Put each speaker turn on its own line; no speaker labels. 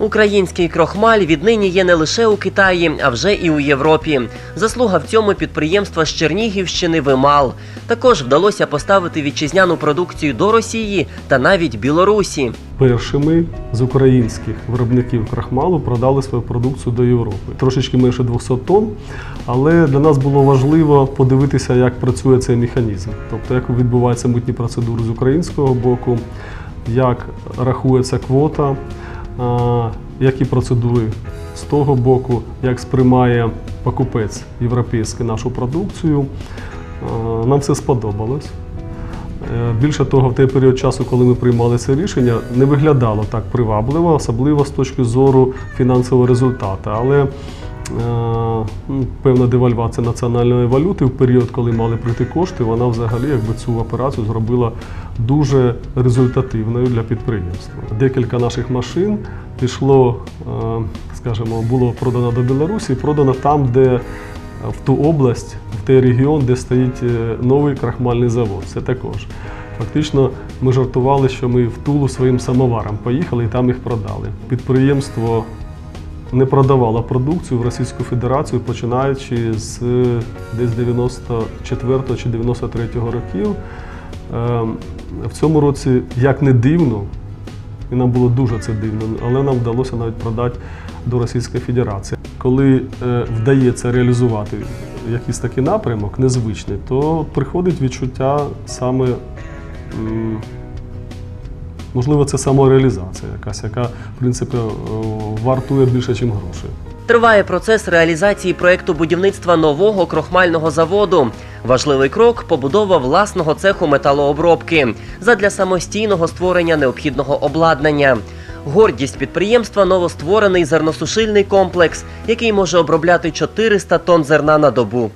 Український крохмаль віднині є не лише у Китаї, а вже і у Європі. Заслуга в цьому підприємства з Чернігівщини Вимал. Також вдалося поставити вітчизняну продукцію до Росії та навіть Білорусі.
Першими з українських виробників крахмалу продали свою продукцію до Європи. Трошечки менше 200 тонн, але для нас було важливо подивитися, як працює цей механізм, тобто як відбуваються митні процедури з українського боку, як рахується квота, які процедури з того боку, як сприймає покупець європейський нашу продукцію. Нам це сподобалось. Е, Більше того, в той період часу, коли ми приймали це рішення, не виглядало так привабливо, особливо з точки зору фінансового результату. Але певна девальвація національної валюти в період, коли мали прийти кошти, вона взагалі якби цю операцію зробила дуже результативною для підприємства. Декілька наших машин пішло, е, скажімо, було продано до Білорусі, продано там, де в ту область, в той регіон, де стоїть е, новий крахмальний завод. Це також. Фактично, ми жартували, що ми в Тулу своїм самоваром поїхали і там їх продали. Підприємство не продавало продукцію в Російську Федерацію, починаючи з десь 94 чи 93 років. Е, В цьому році, як не дивно, і нам було дуже це дивно, але нам вдалося навіть продати до Російської Федерації. Коли е, вдається реалізувати якийсь такий напрямок незвичний, то приходить відчуття саме, можливо, це самореалізація якась, яка, в принципі, е, вартує більше, ніж гроші.
Триває процес реалізації проекту будівництва нового крохмального заводу. Важливий крок побудова власного цеху металообробки задля самостійного створення необхідного обладнання. Гордість підприємства новостворений зерносушильний комплекс, який може обробляти 400 тонн зерна на добу.